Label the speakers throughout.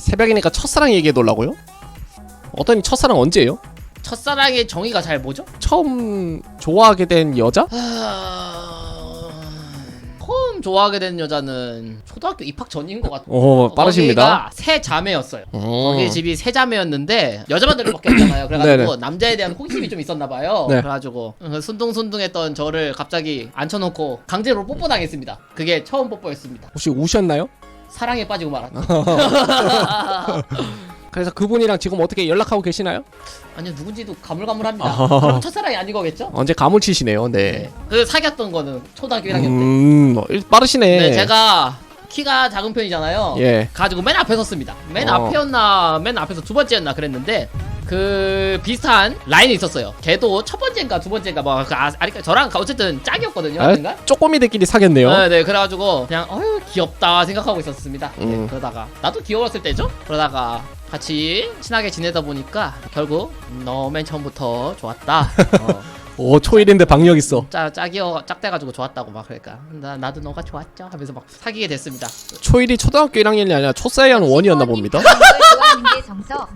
Speaker 1: 새벽이니까 첫사랑 얘기해 놓으려고요? 어떤 첫사랑 언제예요?
Speaker 2: 첫사랑의 정의가 잘 뭐죠?
Speaker 1: 처음 좋아하게 된 여자?
Speaker 2: 하... 처음 좋아하게 된 여자는 초등학교 입학 전인 것 같아요.
Speaker 1: 오 빠르십니다.
Speaker 2: 거기가 세 자매였어요.
Speaker 1: 음.
Speaker 2: 거기 집이 세 자매였는데 여자분들밖에 없잖아요. 그래가지고
Speaker 1: 네네.
Speaker 2: 남자에 대한 호기심이 좀 있었나 봐요.
Speaker 1: 네.
Speaker 2: 그래가지고 그 순둥순둥했던 저를 갑자기 앉혀놓고 강제로 뽀뽀 당했습니다. 그게 처음 뽀뽀였습니다.
Speaker 1: 혹시 우셨나요?
Speaker 2: 사랑에 빠지고 말았죠.
Speaker 1: 그래서 그분이랑 지금 어떻게 연락하고 계시나요?
Speaker 2: 아니요 누군지도 가물가물합니다.
Speaker 1: 아하.
Speaker 2: 그럼 첫사랑이 아닌 거겠죠?
Speaker 1: 언제 가물치시네요. 네.
Speaker 2: 네. 그 사귀었던 거는 초등학교 1학년 때.
Speaker 1: 음 어, 빠르시네.
Speaker 2: 네, 제가 키가 작은 편이잖아요.
Speaker 1: 예.
Speaker 2: 가지고 맨 앞에 섰습니다. 맨
Speaker 1: 어.
Speaker 2: 앞에였나, 맨 앞에서 두 번째였나 그랬는데 그 비슷한 라인이 있었어요. 걔도 첫 번째인가 두 번째인가 뭐 그 아, 아니 저랑 어쨌든 짝이었거든요.
Speaker 1: 아. 쪼꼬미들끼리 사귀었네요.
Speaker 2: 네, 네, 그래가지고 그냥 어휴 귀엽다 생각하고 있었습니다. 네,
Speaker 1: 음.
Speaker 2: 그러다가 나도 귀여웠을 때죠. 그러다가 같이 친하게 지내다 보니까 결국 너 맨 처음부터 좋았다. 어,
Speaker 1: 오 초일인데 박력 있어.
Speaker 2: 짜 짝이어 짝돼가지고 좋았다고 막 그러니까 나 나도 너가 좋았죠 하면서 막 사귀게 됐습니다.
Speaker 1: 초일이 초등학교 1학년이 아니라 초사이한 원이었나 봅니다.
Speaker 3: 정서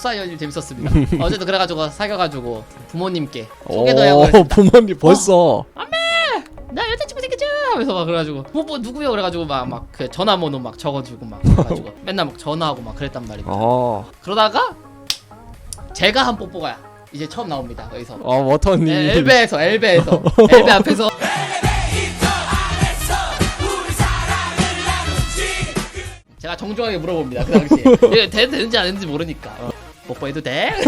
Speaker 2: 초사연이 재밌었습니다. 어쨌든 그래가지고 사귀어가지고 부모님께
Speaker 1: 오
Speaker 2: 소개도 하고
Speaker 1: 부모님 벌써.
Speaker 2: 나 여자친구 생겼죠 하면서 막 그래가지고 뭐, 뭐 누구요 그래가지고 막 막 그 전화번호 막 적어주고 막 그래가지고 맨날 막 전화하고 막 그랬단 말입니다.
Speaker 1: 어.
Speaker 2: 그러다가 제가 한 뽀뽀가 이제 처음 나옵니다 여기서
Speaker 1: 어 어떤 일?
Speaker 2: 에, 엘베에서 엘베에서 엘베 앞에서 제가 정중하게 물어봅니다 그 당시에 이게 돼, 되는지 안 되는지 모르니까 어, 뽀뽀해도 돼?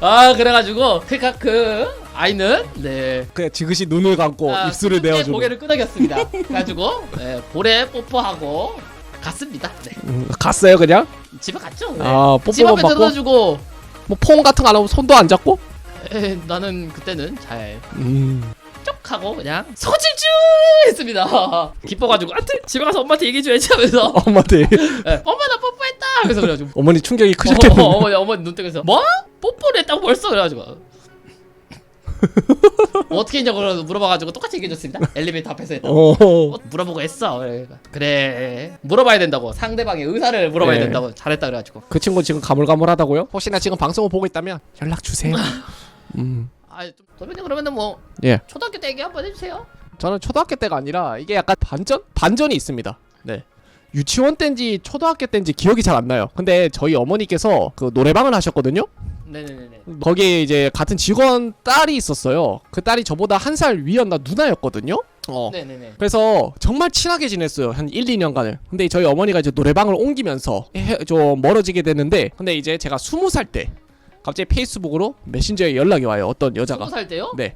Speaker 2: 아 그래가지고 그 아이는 네
Speaker 1: 그냥 지그시 눈을 감고
Speaker 2: 아,
Speaker 1: 입술을 내어주고.
Speaker 2: 고개를 끄덕였습니다 그래가지고 네, 볼에 뽀뽀하고 갔습니다 네
Speaker 1: 음, 갔어요 그냥?
Speaker 2: 집에 갔죠 네. 아집
Speaker 1: 뽀뽀만
Speaker 2: 앞에
Speaker 1: 받고.
Speaker 2: 들어주고
Speaker 1: 뭐폼 같은 거 안 하고 손도 안 잡고?
Speaker 2: 에, 나는 그때는 잘
Speaker 1: 음.
Speaker 2: 쩍 하고 그냥 소질주 했습니다. 기뻐가지고 안돼 집에 가서 엄마한테 얘기해줘야지 하면서
Speaker 1: 엄마한테
Speaker 2: 예, 엄마 나 하면서 그래가지고
Speaker 1: 어머니 충격이
Speaker 2: 어,
Speaker 1: 크셨겠네.
Speaker 2: 어, 어머니 어머니 눈 뜨면서 뭐 뽀뽀를 했다고 벌써 그래가지고 어떻게 했냐고 그래서 물어봐가지고 똑같이 얘기해줬습니다. 엘리베이터 앞에서 했다고.
Speaker 1: 어.
Speaker 2: 어, 물어보고 했어. 그래. 그래 물어봐야 된다고 상대방의 의사를 물어봐야
Speaker 1: 네.
Speaker 2: 된다고 잘했다 그래가지고
Speaker 1: 그 친구 지금 가물가물하다고요? 혹시나 지금 방송을 보고 있다면 연락 주세요. 음.
Speaker 2: 아좀 도면님 그러면은 뭐
Speaker 1: 예.
Speaker 2: 초등학교 때 얘기 한번 해주세요.
Speaker 1: 저는 초등학교 때가 아니라 이게 약간 반전? 반전이 있습니다. 네. 유치원 때인지 초등학교 때인지 기억이 잘 안 나요. 근데 저희 어머니께서 그 노래방을 하셨거든요.
Speaker 2: 네네네네.
Speaker 1: 거기에 이제 같은 직원 딸이 있었어요. 그 딸이 저보다 한 살 위였나 누나였거든요. 어.
Speaker 2: 네네네.
Speaker 1: 그래서 정말 친하게 지냈어요. 한 1, 2년간을. 근데 저희 어머니가 이제 노래방을 옮기면서 해- 좀 멀어지게 됐는데 근데 이제 제가 20살 때 갑자기 페이스북으로 메신저에 연락이 와요. 어떤 여자가.
Speaker 2: 스무 살 때요?
Speaker 1: 네.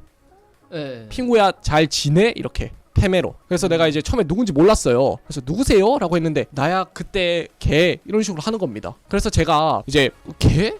Speaker 2: 네.
Speaker 1: 핑구야 잘 지내? 이렇게 페메로. 그래서 내가 이제 처음에 누군지 몰랐어요. 그래서 누구세요? 라고 했는데 나야 그때 걔 이런 식으로 하는 겁니다. 그래서 제가 이제 걔?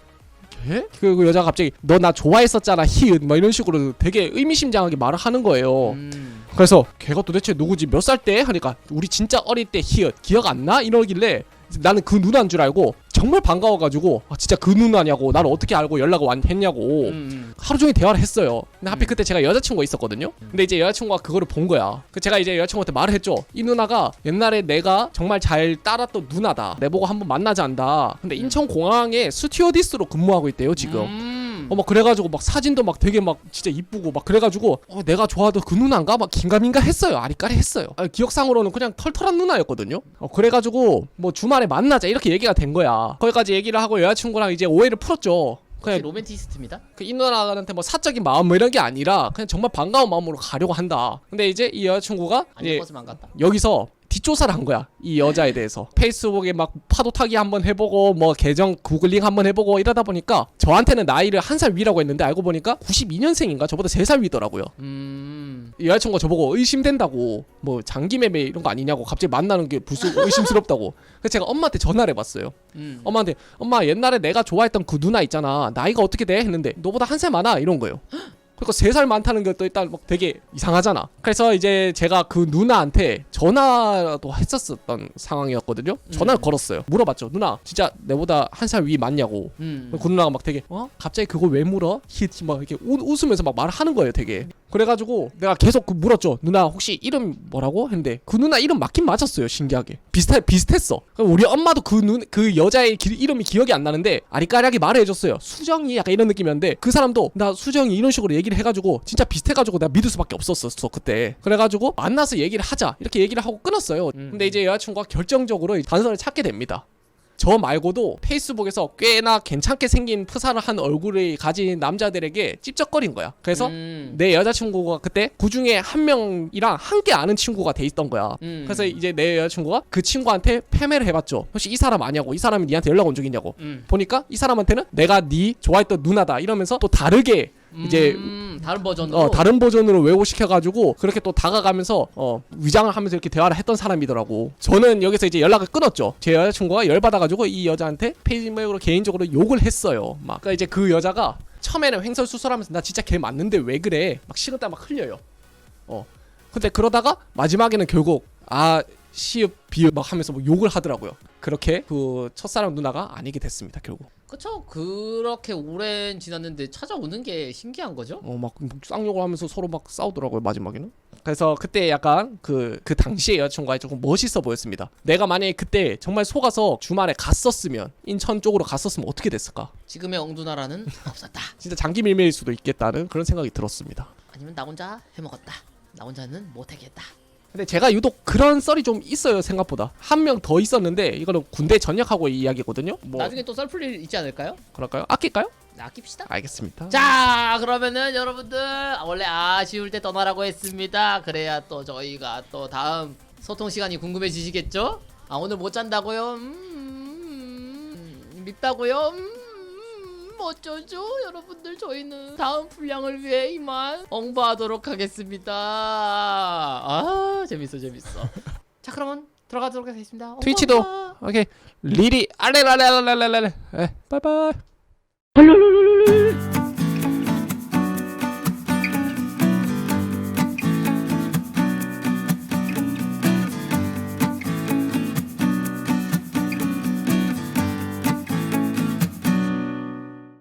Speaker 1: 걔? 그, 그 여자가 갑자기 너 나 좋아했었잖아 히읗 막 이런 식으로 되게 의미심장하게 말을 하는 거예요.
Speaker 2: 음.
Speaker 1: 그래서 걔가 도대체 누구지 몇 살 때 하니까 우리 진짜 어릴 때 히읗 기억 안 나? 이러길래 나는 그 누나인 줄 알고 정말 반가워가지고 아 진짜 그 누나냐고 나를 어떻게 알고 연락을 완 했냐고
Speaker 2: 음.
Speaker 1: 하루 종일 대화를 했어요. 근데 하필
Speaker 2: 음.
Speaker 1: 그때 제가 여자친구가 있었거든요. 근데 이제 여자친구가 그거를 본 거야. 그 제가 이제 여자친구한테 말을 했죠. 이 누나가 옛날에 내가 정말 잘 따랐던 누나다. 내 보고 한번 만나자 한다. 근데 인천 공항에 스튜어디스로 근무하고 있대요 지금.
Speaker 2: 음.
Speaker 1: 어막 그래가지고 막 사진도 막 되게 막 진짜 이쁘고 막 그래가지고 어 내가 좋아하던 그 누나인가? 막 긴가민가 했어요. 아리까리 했어요. 아, 기억상으로는 그냥 털털한 누나였거든요. 어 그래가지고 뭐 주말에 만나자 이렇게 얘기가 된 거야. 거기까지 얘기를 하고 여자친구랑 이제 오해를 풀었죠. 그냥
Speaker 2: 로맨티스트입니다.
Speaker 1: 그이 누나한테 뭐 사적인 마음 뭐 이런 게 아니라 그냥 정말 반가운 마음으로 가려고 한다. 근데 이제 이 여자친구가
Speaker 2: 안
Speaker 1: 이제
Speaker 2: 예뻐서 만 갔다.
Speaker 1: 여기서 뒷조사를 한 거야 이 여자에 대해서. 페이스북에 막 파도 타기 한번 해보고 뭐 계정 구글링 한번 해보고 이러다 보니까 저한테는 나이를 한 살 위라고 했는데 알고 보니까 92년생인가? 저보다 세 살 위더라고요.
Speaker 2: 음.
Speaker 1: 이 여자친구가 저보고 의심된다고 뭐 장기 매매 이런 거 아니냐고 갑자기 만나는 게 불쑥 의심스럽다고. 그래서 제가 엄마한테 전화를 해봤어요.
Speaker 2: 음.
Speaker 1: 엄마한테 엄마 옛날에 내가 좋아했던 그 누나 있잖아. 나이가 어떻게 돼? 했는데 너보다 한 살 많아. 이런 거예요 그러니까 세 살 많다는 것도 일단 막 되게 이상하잖아. 그래서 이제 제가 그 누나한테 전화도 했었었던 상황이었거든요. 전화를
Speaker 2: 음.
Speaker 1: 걸었어요. 물어봤죠 누나 진짜 내보다 한 살 위 맞냐고.
Speaker 2: 음.
Speaker 1: 그 누나가 막 되게 어? 갑자기 그걸 왜 물어? 히트 막 이렇게 웃, 웃으면서 막 말을 하는 거예요 되게 그래가지고 내가 계속 그 물었죠. 누나 혹시 이름 뭐라고 했는데 그 누나 이름 맞긴 맞았어요. 신기하게 비슷해 비슷했어. 우리 엄마도 그눈그 여자의 기- 이름이 기억이 안 나는데 아리까리하게 말해줬어요. 수정이 약간 이런 느낌이었는데 그 사람도 나 수정이 이런 식으로 얘기를 해가지고 진짜 비슷해가지고 내가 믿을 수밖에 없었어 그때. 그래가지고 만나서 얘기를 하자 이렇게 얘기를 하고 끊었어요.
Speaker 2: 음.
Speaker 1: 근데 이제 여자친구가 결정적으로 이 단서를 찾게 됩니다. 저 말고도 페이스북에서 꽤나 괜찮게 생긴 프사를 한 얼굴을 가진 남자들에게 찝쩍거린 거야. 그래서
Speaker 2: 음.
Speaker 1: 내 여자친구가 그때 그 중에 한 명이랑 함께 아는 친구가 돼 있던 거야.
Speaker 2: 음.
Speaker 1: 그래서 이제 내 여자친구가 그 친구한테 패매를 해봤죠. 혹시 이 사람 아냐고, 이 사람이 니한테 연락 온적 있냐고.
Speaker 2: 음.
Speaker 1: 보니까 이 사람한테는 내가 네 좋아했던 누나다 이러면서 또 다르게 이제
Speaker 2: 음, 다른 버전으로
Speaker 1: 어, 다른 버전으로 왜곡시켜가지고 그렇게 또 다가가면서 어, 위장을 하면서 이렇게 대화를 했던 사람이더라고. 저는 여기서 이제 연락을 끊었죠. 제 여자친구가 열받아가지고 이 여자한테 페이스북으로 개인적으로 욕을 했어요. 막 그러니까 이제 그 여자가 처음에는 횡설수설하면서 나 진짜 걔 맞는데 왜 그래? 막 식은땀 막 흘려요. 어. 근데 그러다가 마지막에는 결국 아 시읍 비읍 막 하면서 뭐 욕을 하더라고요. 그렇게 그 첫사랑 누나가 아니게 됐습니다. 결국.
Speaker 2: 그쵸 그렇게 오랜 지났는데 찾아오는 게 신기한 거죠
Speaker 1: 어 막 쌍욕을 하면서 서로 막 싸우더라고요 마지막에는. 그래서 그때 약간 그 그 당시에 여자친구가 조금 멋있어 보였습니다. 내가 만약에 그때 정말 속아서 주말에 갔었으면 인천 쪽으로 갔었으면 어떻게 됐을까?
Speaker 2: 지금의 엉두나라는 없었다
Speaker 1: 진짜 장기 밀매일 수도 있겠다는 그런 생각이 들었습니다.
Speaker 2: 아니면 나 혼자 해먹었다 나 혼자는 못하겠다
Speaker 1: 근데 제가 유독 그런 썰이 좀 있어요 생각보다 한 명 더 있었는데 이거는 군대 전역하고 이 이야기거든요. 뭐
Speaker 2: 나중에 또 썰풀 일 있지 않을까요?
Speaker 1: 그럴까요? 아낄까요?
Speaker 2: 네, 아낍시다
Speaker 1: 알겠습니다.
Speaker 2: 자 그러면은 여러분들 원래 아쉬울 때 떠나라고 했습니다 그래야 또 저희가 또 다음 소통 시간이 궁금해지시겠죠? 아 오늘 못 잔다고요? 음, 밉다고요? 음, 어쩌죠? 여러분들 저희는 다음 분량을 위해 이만 엉바하도록 하겠습니다. 아 재밌어 재밌어. 자 그러면 들어가도록 하겠습니다.
Speaker 1: 트위치도.
Speaker 2: 엉바.
Speaker 1: 오케이. 리리. 알레랄레랄레랄레 에 바이바이